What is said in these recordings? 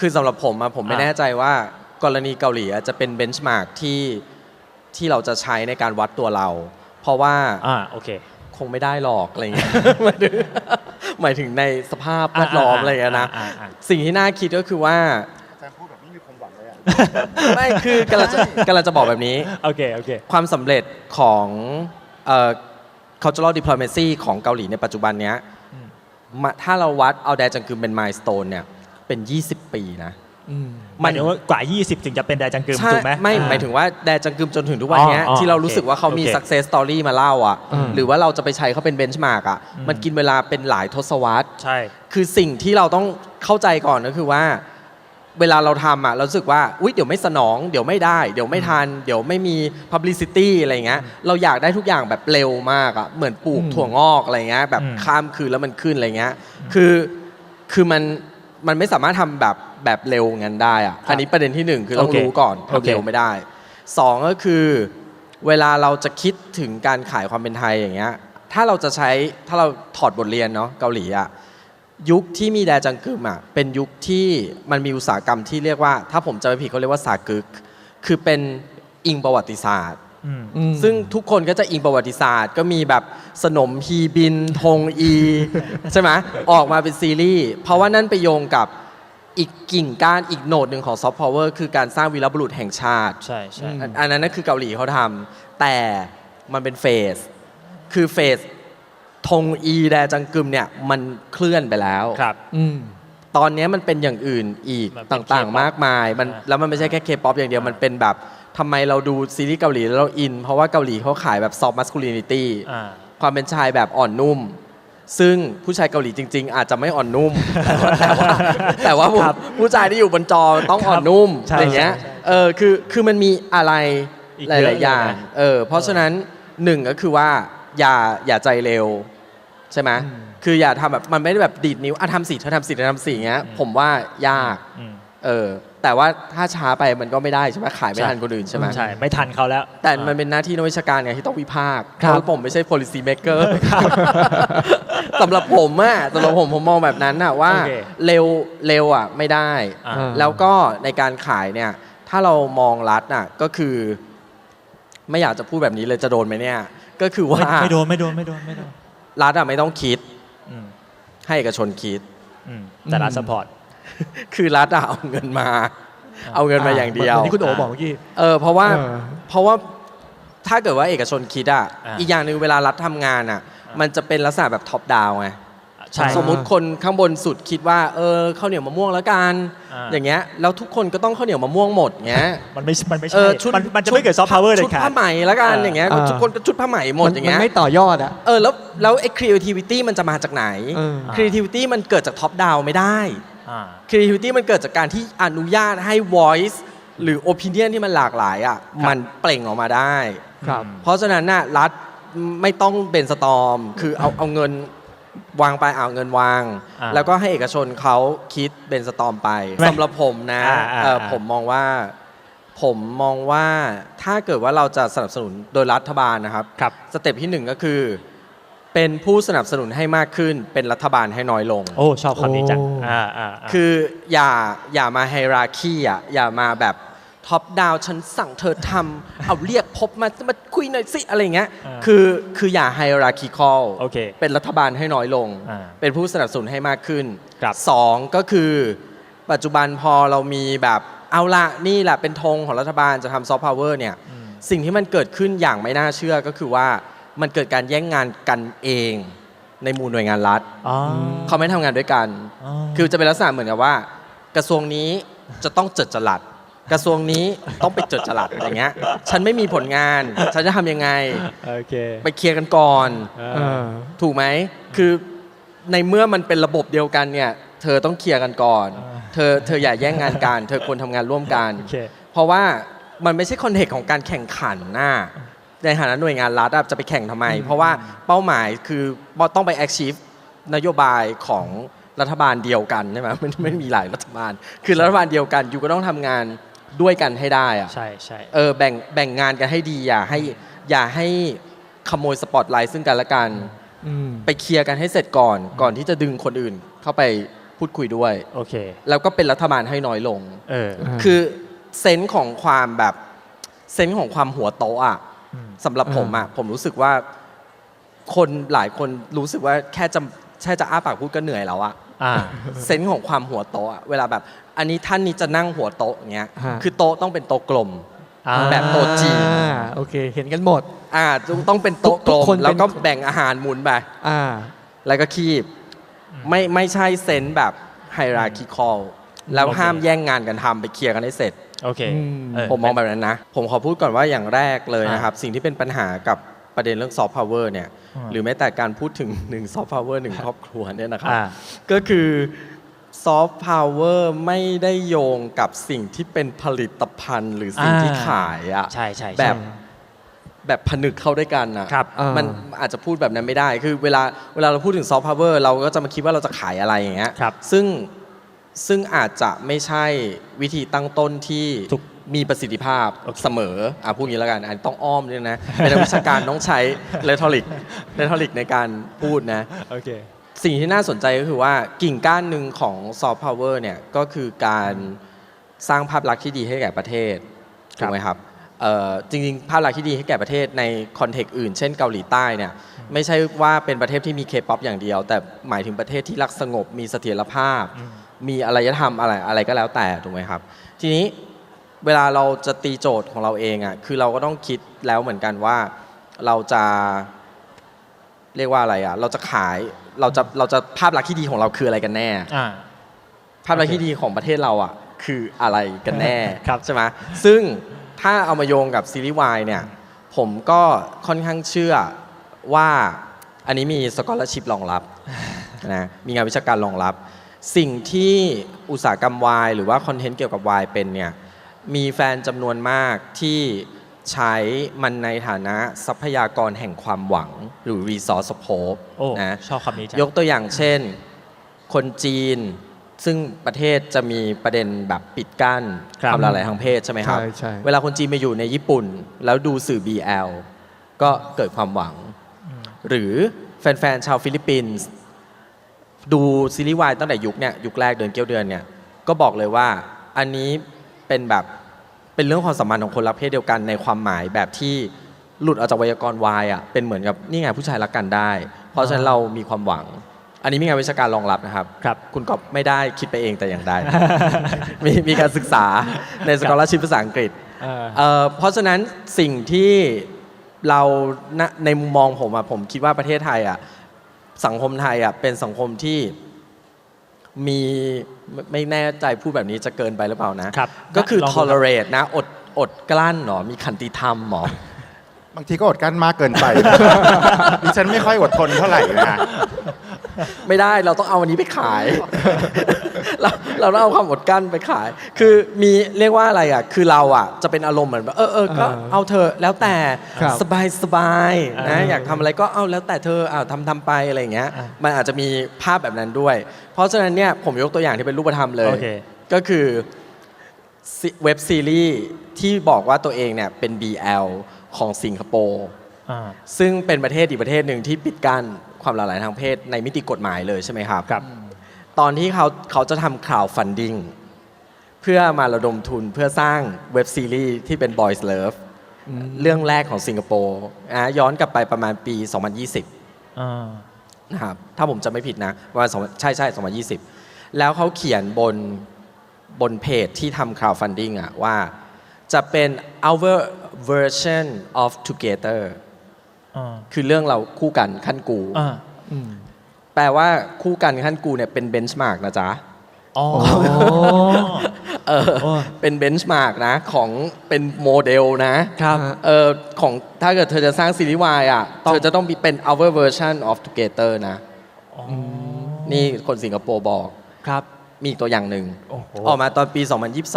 คือสำหรับผมอะผมไม่อะแน่ใจว่ากรณีเกาหลีอะจะเป็นเบนช์มาร์กที่ที่เราจะใช้ในการวัดตัวเรา เพราะว่าอ่าโอเค คงไม่ได้หรอกอะไรเงี้ยหมายถึงหมายถึงในสภาพแวดล้อมอะไรเงี้ยนะอ่าอ่าสิ่งที่น่าคิดก็คือว่าอาจารย์พูดแบบไม่มีความหวังเลยอะไม่คือกำลังจะกำลังจะบอกแบบนี้โอเคโอเคความสำเร็จของเอ่อ cultural diplomacy ของเกาหลีในปัจจุบันเนี้ยอืมมาถ้าเราวัดเอาแดจังกึมเป็น milestone เนี่ย เป็น 20 ปีนะหมายถึงว่ากว่า 20 ถึงจะเป็นแดจังกึมใช่ถูกไหมไม่อ่หมายถึงว่าแดจังกึมจนถึงทุกวันเนี้ยอ๋ออ๋อที่เรารู้สึกว่าเขามีโอเค success story มาเล่าอะอืมหรือว่าเราจะไปใช้เขาเป็น benchmark อะอืมมันกินเวลาเป็นหลายทศวรรษใช่ คือสิ่งที่เราต้องเข้าใจก่อนก็คือว่า เวลาเราทำอะเรารู้สึกว่าอุ๊ยเดี๋ยวไม่สนอง เดี๋ยวไม่ได้ เดี๋ยวไม่ทัน เดี๋ยวไม่มี publicity อะไรเงี้ยเราอยากได้ทุกอย่างแบบเร็วมากอะเหมือนปลูกอืมถั่วงอกอะไรเงี้ยแบบอืมข้ามคืนแล้วมันขึ้นอะไรเงี้ยคือคือมัน มันไม่สามารถทำแบบแบบเร็วงั้นได้อะอันนี้ประเด็นที่หนึ่งคือต้องโอเครู้ก่อนโอเคทำเร็วไม่ได้สองก็คือเวลาเราจะคิดถึงการขายความเป็นไทยอย่างเงี้ย ถ้าเราจะใช้ถ้าเราถอดบทเรียนเนาะเกาหลีอะยุคที่มีแดจังกึมอะเป็นยุคที่มันมีอุตสาหกรรมที่เรียกว่า ถ้าผมจำไม่ผิดเขาเรียกว่าสากึก คือเป็นอิงประวัติศาสตร์อืมอืม ซึ่งทุกคนก็จะอิงประวัติศาสตร์ ก็มีแบบสนมฮีบินธงอี ใช่ไหมออกมาเป็นซีรีส์เพราะว่านั่นไปโยงกับอีกกิ่งก้านอีกโหนดหนึ่งของซอฟต์พาวเวอร์คือการสร้างวีรบุรุษแห่งชาติ ใช่ใช่อันอันนั้นน่ะคือเกาหลีเขาทำแต่มันเป็นเฟส คือเฟสธงอีแดจังกึมเนี่ยมันเคลื่อนไปแล้วครับอืมตอนนี้มันเป็นอย่างอื่นอีกมันเป็นต่าง K-pop ๆมากมายมันอ่าแล้วมันไม่ใช่แค่เคป๊อปอย่างเดียวอ่ามัมันเป็นแบบ ทำไมเราดูซีรีส์เกาหลีแล้วเราอิน เพราะว่าเกาหลีเขาขายแบบซอฟต์มัสคูลินิตี้อ่าความเป็นชายแบบอ่อนนุ่ม ซึ่งผู้ชายเกาหลีจริง ๆ อาจจะไม่อ่อนนุ่ม แต่ว่าแต่ว่าผู้ครับผู้ชายที่อยู่บนจอต้องอ่อนนุ่มใช่อย่างเงี้ยใช่ใช่เออคือคือมันมีอะไรอีกหเยอะลายๆอย่างเลยนะเออเพราะฉะนั้นหนึ่งก็คือว่าอย่าอย่าใจเร็วใช่ไหมคืออย่าทำแบบมันไม่ได้แบบดีดนิ้วอะทำสิเธอทำสิเธอทำสิอย่างเงี้ยผมว่ายากอืมเออ แต่ว่าถ้าช้าไปมันก็ไม่ได้ใช่ไหมขายไม่ใช่ทันคนอื่นใช่ไหมใช่ไม่ทันเขาแล้ว แต่มันเป็นหน้าที่นักวิชาการไงที่ต้องวิพากษ์ครับเพราะผมไม่ใช่ policy maker สำหรับผมอะสำหรับผมผมมองแบบนั้นอะว่าโอเคเร็วเร็วอะไม่ได้อ่าแล้วก็ในการขายเนี่ย ถ้าเรามองรัฐอะก็คือ ไม่อยากจะพูดแบบนี้เลยจะโดนไหมเนี่ย ก็คือว่าไม่ไม่โดนไม่โดนไม่โดนไม่โดนรัฐอะไม่ต้องคิดอืมให้เอกชนคิดอืมแต่รัฐสปอร์ต คือรัฐอะเอาเงินมา เอาเงินมาอย่างเดียวหมืนที่คุณโอบอกเมื่อกี้เออเพราะว่าเออเพราะว่าถ้าเกิดว่าเอกชนคิดอะอ่าอีกอย่างหนึ่งเวลารัฐทำงานอะ มันจะเป็นลักษณะแบบท็อปดาวไงใช่สมมุติคนข้างบนสุดคิดว่าเออข้าวเหนียวมะม่วงแล้วกันอ่าอย่างเงี้ยแล้วทุกคนก็ต้องข้าวเหนียวมะม่วงหมดเงี้ยมันไม่มันไม่เอใช่อชุดมันมันจะไม่เกิดซอฟต์พาวเวอร์เลยชุดค่ะผ้าไหมแล้วกันเอออย่างเงี้ยเออทุกคนก็ชุดผ้าไหมหมดมันอย่างมันเงี้ยไม่ต่อยอดอะเออแล้วแล้วไอ้ creativity มันจะมาจากไหนเออ creativity มันเกิดจากท็อปดาวไม่ได้อ่า creativity มันเกิดจากการที่อนุญาตให้ voice หรือ opinion ที่มันหลากหลายอะมันเปล่งออกมาได้ครับเพราะฉะนั้นน่ะรัฐไม่ต้องเป็นสตอมคือเอาเอาเงินวางไปเอาเงินวางอ่าแล้วก็ให้เอกชนเขาคิดเป็นสตอมไปไม่สำหรับผมนะอ่าอ่าเอ่ออ่าผมมองว่า ผมมองว่าถ้าเกิดว่าเราจะสนับสนุนโดยรัฐบาลนะครับครับสเต็ปที่หนึ่งก็คือ เป็นผู้สนับสนุนให้มากขึ้น เป็นรัฐบาลให้น้อยลง โอ้ ชอบคำนี้จังโอ้อ่าอ่าาคืออย่าอย่ามาไฮราคีอะอย่ามาแบบท็อปดาวฉันสั่งเธอทำเอาเรียกพบมามาคุยหน่อยสิอะไรเงี้ยอ่าคือคืออย่าไฮราคีคอลโอเคเป็นรัฐบาลให้น้อยลงอ่าเป็นผู้สนับสนุนให้มากขึ้นครับสองก็คือ ปัจจุบันพอเรามีแบบเอาละนี่แหละเป็นธงของรัฐบาลจะทำซอฟต์พาวเวอร์เนี่ยอืมสิ่งที่มันเกิดขึ้นอย่างไม่น่าเชื่อก็คือว่า มันเกิดการแย่งงานกันเองในหมู่หน่วยงานรัฐอ๋อเขาไม่ทำงานด้วยกันอ๋อคือจะเป็นลักษณะเหมือนกับว่า กระทรวงนี้จะต้องจดจรัดกระทรวงนี้ต้องไปจดจรัดอย่างเงี้ย ฉันไม่มีผลงาน ฉันจะทำยังไงโอเคไปเคลียร์กันก่อนเอเอออถูกไหมคือในเมื่อมันเป็นระบบเดียวกันเนี่ย เธอต้องเคลียร์กันก่อนอ่าเธอเธออย่าแย่งงานกัน เธอควรทำงานร่วมกันโอเคเพราะว่ามันไม่ใช่คอนเทกต์ของการแข่งขันน่ะ ในฐานะหน่วยงานรัฐอะจะไปแข่งทำไม เพราะว่าเป้าหมายคือต้องไป achieve นโยบายของรัฐบาลเดียวกันใช่ไหมมันไม่มีหลายรัฐบาล คือรัฐบาลเดียวกันอยู่ก็ต้องทำงานด้วยกันให้ได้อะใช่ใช่เออแบ่งแบ่งงานกันให้ดีอย่าให้อย่าให้ขโมยสปอตไลท์ซึ่งกันและกันอืมไปเคลียร์กันให้เสร็จก่อน ก่อนที่จะดึงคนอื่นเข้าไปพูดคุยด้วยโอเค แล้วก็เป็นรัฐบาลให้น้อยลงเออาคือเซนส์ของความแบบเซนส์ของความหัวโตะอะอืม สำหรับผมอะผมรู้สึกว่า คนหลายคนรู้สึกว่าแค่จะแค่จะอ้าปากพูดก็เหนื่อยแล้วอะอ่าเซนส์ของความหัวโตะอะเวลาแบบ อันนี้ท่านนี้จะนั่งหัวโต๊ะอย่างเงี้ยฮะคือโต๊ะต้องเป็นโต๊ะกลมอ่าแบบโต๊ะจีนอ่าโอเค เห็นกันหมด อ่าต้องต้องเป็นโต๊ะทุกลกมคนเป็นแล้วก็แบ่งอาหารหมุนไปอ่า แล้วก็คีบไม่ไม่ใช่เซนส์แบบไฮราคิคอลแล้วโอเคห้ามแย่งงานกันทำไปเคลียร์กันให้เสร็จ โอเคอืมเผมมองแบบนั้นนะ ผมขอพูดก่อนว่าอย่างแรกเลยอะนะครับ สิ่งที่เป็นปัญหากับประเด็นเรื่องซอฟต์พาวเวอร์เนี่ยอ่าหรือแม้แต่การพูดถึงหนึ่งซอฟต์พาวเวอร์หนึ่งครอบครัวเนี่ยนะครับอ่าก็คือซอฟต์พาวเวอร์ไม่ได้โยงกับสิ่งที่เป็นผลิตภัณฑ์ หรือสิ่งอ่าที่ขายอะใช่ใช่ใช่แบบแบบผนึกเข้าด้วยกันนะครับอ่ามัมันอาจจะพูดแบบนั้นไม่ได้ คือเวลาเวลาเราพูดถึงซอฟต์พาวเวอร์เราก็จะมาคิดว่าเราจะขายอะไรอย่างเงี้ยครับซึ่ง ซึ่งอาจจะไม่ใช่วิธีตั้งต้นที่ถูกมีประสิทธิภาพโอเคเสมออะพูดอย่างนี้แล้วกันอันต้องอ้อมด้วยนะเป็นนักวิชาการต้องใช้เรทอริกเรทอริกในการพูดนะโอเคสิ่งที่น่าสนใจก็คือว่ากิ่งก้านหนึ่งของซอฟต์พาวเวอร์เนี่ยก็คือการสร้างภาพลักษณ์ที่ดีให้แก่ประเทศครัถูบกไหมครับเอ่อจริงๆ ภาพลักษณ์ที่ดีให้แก่ประเทศในคอนเทกต์อื่น เช่นเกาหลีใต้เนี่ยไม่ใช่ว่าเป็นประเทศที่มีเคป๊อปอย่างเดียว แต่หมายถึงประเทศที่รักสงบมีเสถียรภาพอื มมีอารยธรรมอะไรอะไรก็แล้วแต่ถูกไหมครับ ทีนี้เวลาเราจะตีโจทย์ของเราเองอะคือเราก็ต้องคิดแล้วเหมือนกันว่าเราจะเรียกว่าอะไรอะเราจะขายเราจะเราจะภาพลักษณ์ที่ดีของเราคืออะไรกันแน่ อ่า ภาพลักษณ์ที่ดีของประเทศเราอะคืออะไรกันแน่ครับใช่ไหมซึ่งถ้าเอามาโยงกับซีรีส์วายเนี่ยผมก็ค่อนข้างเชื่อว่าอันนี้มีสกอ l ชิพรองรับนะมีงานวิชาการรองรับ สิ่งที่อุตสาหกรรมวายหรือว่าคอนเทนต์เกี่ยวกับวายเป็นเนี่ยมีแฟนจำนวนมากที่ใช้มันในฐานะทรัพยากรแห่งความหวังหรือ resource of hope โอ้นะชอบคำนี้จังยกตัวอย่างเช่น คนจีน ซึ่งประเทศจะมีประเด็นแบบปิดกั้นครับความหลากหลายทางเพศใช่ไหมครับ ใช่ใช่ เวลาคนจีนมาอยู่ในญี่ปุ่น แล้วดูสื่อ BL ก็เกิดความหวัง หรือแฟน ๆ ชาวฟิลิปปินส์ ดูซีรีส์วายตั้งแต่ยุคเนี่ยยุคแรกเดือนเกี้ยวเดือนเนี่ยก็บอกเลยว่าอันนี้เป็นแบบเป็นเรื่องความสัมพันธ์ของคนรักเพศเดียวกันในความหมายแบบที่หลุดออกจากไวยากรณ์วายอะเป็นเหมือนกับนี่ไงผู้ชายรักกันได้ เพราะฉะนั้นเรามีความหวัง อันนี้มีงานวิชาการรองรับนะครับครับคุณก็ไม่ได้คิดไปเองแต่อย่างใดมีมีการศึกษาในสกอ l ชิพภาษาอังกฤษเออเอ่อเพราะฉะนั้นสิ่งที่เราณในมุมมองผมอะผมคิดว่าประเทศไทยอะ สังคมไทยอะเป็นสังคมที่มีไม่ไม่แน่ใจพูดแบบนี้จะเกินไปหรือเปล่านะครับก็คือลองดูครับ tolerate นะ อดอดกลั้นหรอมีขันติธรรมหรอบางทีก็อดกั้นมากเกินไปดิฉันไม่ค่อยอดทนเท่าไหร่นะไม่ได้เราต้องเอาอันนี้ไปขาย เราเราต้องเอาความอดกลั้นไปขาย คือมีเรียกว่าอะไรอะ คือเราอะจะเป็นอารมณ์เหมือนแบบเออเออก็เออเอาเธอะแล้วแต่ครับสบายสบายนะเออออยากทำอะไรก็เอาแล้วแต่เธออ่าทำทำไปอะไรอย่างเงี้ยอะมันอาจจะมีภาพแบบนั้นด้วย เพราะฉะนั้นเนี่ยผมยกตัวอย่างที่เป็นรูปธรรมเลยโอเคก็คือซีเว็บซีรีส์ที่บอกว่าตัวเองเนี่ยเป็น BL ของสิงคโปร์อ่าซึ่งเป็นประเทศอีกประเทศหนึ่งที่ปิดกั้นความหลากหลายทางเพศในมิติกฎหมายเลยใช่ไหมครับครับ ตอนที่เขาเขาจะทำข่าวฟันดิ้งเพื่อมาระดมทุนเพื่อสร้างเว็บซีรีส์ที่เป็น Boys Love เรื่องแรกของสิงคโปร์อะย้อนกลับไปประมาณปี 2020อ่านะครับถ้าผมจะไม่ผิดนะประมาณ2ใช่ใช่2020 แล้วเขาเขียนบนบนเพจที่ทำ crowdfunding อะว่าจะเป็น our version of together อ่าคือเรื่องเราคู่กันขั้นกูอ่าอืม แปลว่าคู่กันขั้นกูเนี่ยเป็นเบนช์มาร์กนะจ๊ะอ๋อ เออโอ้เป็นเบนช์มาร์กนะของเป็นโมเดลนะครับเออของถ้าเกิดเธอจะสร้างซีรีส์วายอะต้องเธอจะต้องมีเป็น our version of together นะนี่คนสิงคโปร์บอกครับ มีอีกตัวอย่างหนึ่งโอ้โหออกมาตอนปี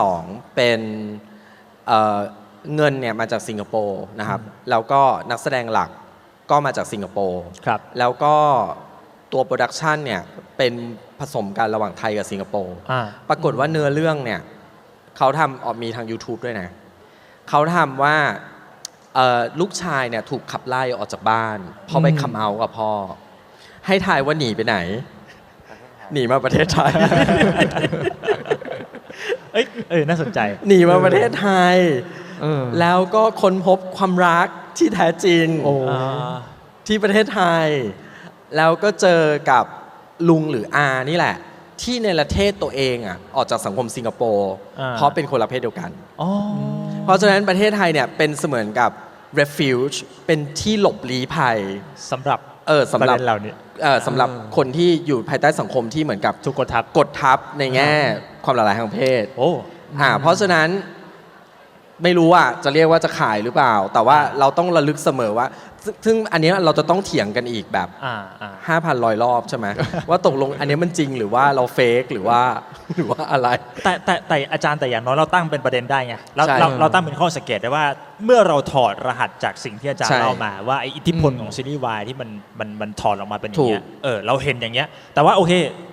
2022 เป็นเอ่อเงินเนี่ยมาจากสิงคโปร์นะครับ แล้วก็นักแสดงหลักก็มาจากสิงคโปร์ครับแล้วก็ ตัวโปรดักชันเนี่ยเป็นผสมกันระหว่างไทยกับสิงคโปร์อ่า ปรากฏว่าเนื้อเรื่องเนี่ยเขาทำออกมีทาง YouTube ด้วยนะเขาทำว่าเอ่อลูกชายเนี่ยถูกขับไล่ออกจากบ้านเพราะไปอืมคำเอากับพ่อ ให้ทายว่าหนีไปไหน หนีมาประเทศไทย เอ้ยเออน่าสนใจ หนีมาประเทศไทย เออ แล้วก็ค้นพบความรักที่แท้จริง โอ้ อ่า ที่ประเทศไทย แล้วก็เจอกับลุงหรืออานี่แหละ ที่ในประเทศตัวเองอะออกจากสังคมสิงคโปร์อ่าเพราะเป็นคนละเพศเดียวกันอ๋อเพราะฉะนั้นประเทศไทยเนี่ยเป็นเสมือนกับ refuge เป็นที่หลบลี้ภัยสำหรับเออสำหรับประเด็นเหล่านี้เออสำหรับคนที่อยู่ภายใต้สังคมที่เหมือนกับถูกกดทับกดทับในแง่ความหลากหลายทางเพศโอ้อ่าเพราะฉะนั้นไม่รู้ว่าจะเรียกว่าจะขายหรือเปล่า แต่ว่าเราต้องระลึกเสมอว่า ซึ่งซึ่งอันเนี้ยเราจะต้องเถียงกันอีกแบบ อ่าอ่า 5,000รอยรอบใช่ไหม ว่าตกลงอันเนี้ยมันจริงหรือว่าเราเฟกหรือว่าหรือว่าอะไร แต่แต่แต่อาจารย์แต่อย่างน้อยเราตั้งเป็นประเด็นได้ไงเราใช่เราเราตั้งเป็นข้อสังเกตได้ว่าเมื่อเราถอดรหัสจากสิ่งที่อาจารใช่ย์เล่ามาว่าไออิทธิพลของซีรีส์วายที่มันมันมันถอดออกมาเป็นอย่างเงี้ยถูกเออเราเห็นอย่างเงี้ย แต่ว่าโอเค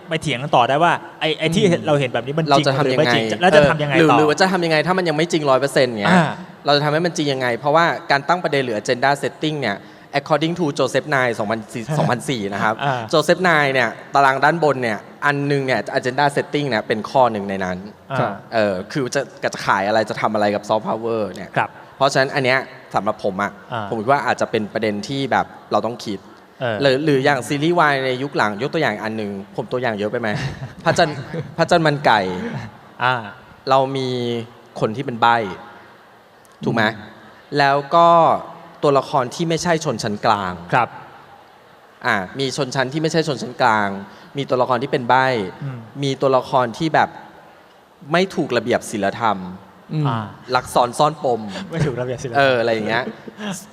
ไปเถียงกันต่อได้ว่าไอไอที่เราเห็นแบบนี้มันเราจริงจะหทำรือยังไม่ไงจริงแล้วจะทำยังไงหรือต่อ หรือว่าจะทำยังไงถ้ามันยังไม่จริงร้อยเปอร์เซ็นต์เงี้ยอ่า เราจะทำให้มันจริงยังไง เพราะว่าการตั้งประเด็นหรือ agenda setting เนี่ย according to Joseph Nye 2004 2004นะครับอ่า Joseph Nye เนี่ยตารางด้านบนเนี่ยอันหนึงเนี่ย agenda setting เนี่ยเป็นข้อหนึ่งในนั้นอ่าครับเออคือจะจะขายอะไรจะทำอะไรกับ soft power เนี่ยครับเพราะฉะนั้นอันเนี้ยสำหรับผมอะอ่าผมคิดว่าอาจจะเป็นประเด็นที่แบบเราต้องคิดเออหรือหรืออย่างซีรีส์วายในยุคหลังยกตัวอย่างอันหนึ่งผมตัวอย่างเยอะไปไหมพระจันทร์พระจันทร์มันไก่อ่าเรามีคนที่เป็นใบ ถูกไหมแล้วก็ตัวละครที่ไม่ใช่ชนชั้นกลางครับอ่ามีชนชั้นที่ไม่ใช่ชนชั้นกลาง มีตัวละครที่เป็นใบอืมมีตัวละครที่แบบไม่ถูกระเบียบศีลธรรมอืมอ่าลักซ้อนซ่อนปม ไม่ถูกระเบียบศิลปะเอออะไรอย่างเงี้ย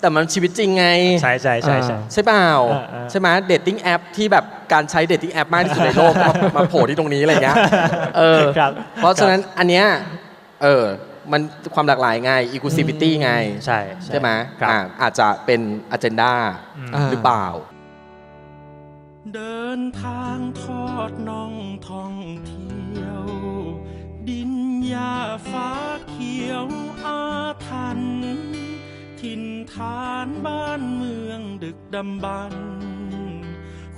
แต่มันชีวิตจริงไง ใช่ใช่ใช่ใช่ใช่เปล่าเออเออใช่ไหมเดทติ้งแอปที่แบบการใช้เดทติ้งแอปมากที่สุดในโลกมามาโผล่ที่ตรงนี้อะไรเงี้ยเออครับเพราะฉะนั้นอันเนี้ยเออ มันความหลากหลายไง inclusivity ไง ใช่ใช่ไหมครับ อ่าอาจจะเป็น agenda อืมอ่าหรือเปล่า เดินทางทอดน่องท่องเที่ยว ดินหญ้าฟ้าเขียวอาถรรพ์ถิ่นฐานบ้านเมืองดึกดำบรรพ์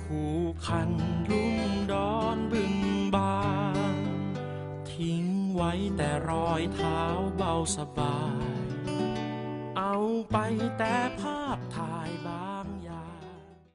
คู่คันลุ่มดอนบึงบานทิ้ง ไว้แต่รอยเท้าเบาสบาย เอาไปแต่ภาพ